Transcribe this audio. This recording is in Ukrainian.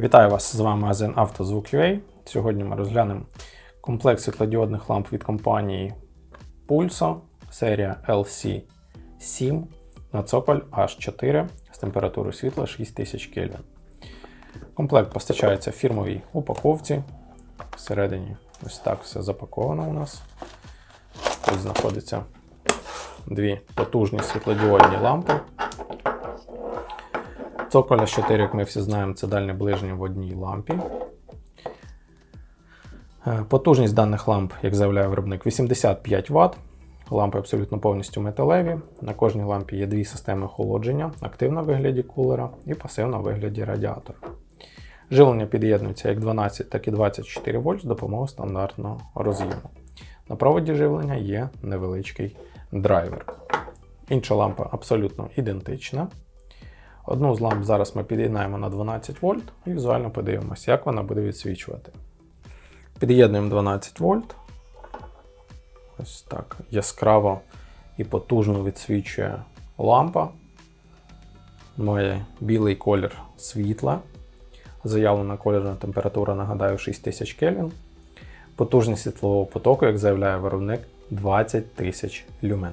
Вітаю вас! З вами магазин «Автозвук.UA». Сьогодні ми розглянемо комплект світлодіодних ламп від компанії Pulso, серія LC7 на цоколь H4 з температурою світла 6000 Кельвін. Комплект постачається в фірмовій упаковці. Всередині ось так все запаковано у нас. Тут знаходяться дві потужні світлодіодні лампи. Цоколя 4, як ми всі знаємо, це дальнє ближнє в одній лампі. Е, Потужність даних ламп, як заявляє виробник, 85 Вт. Лампи абсолютно повністю металеві. На кожній лампі є дві системи охолодження: активна в вигляді кулера і пасивна в вигляді радіатора. Живлення під'єднується як 12, так і 24 вольт з допомогою стандартного роз'єму. На проводі живлення є невеличкий драйвер. Інша лампа абсолютно ідентична. Одну з ламп зараз ми під'єднаємо на 12 вольт і візуально подивимося, як вона буде відсвічувати. Під'єднуємо 12 вольт. Ось так яскраво і потужно відсвічує лампа. Має білий колір світла. Заявлена кольорна температура, нагадаю, 6000 Кельвін. Потужність світлового потоку, як заявляє виробник, 20 тисяч люмен.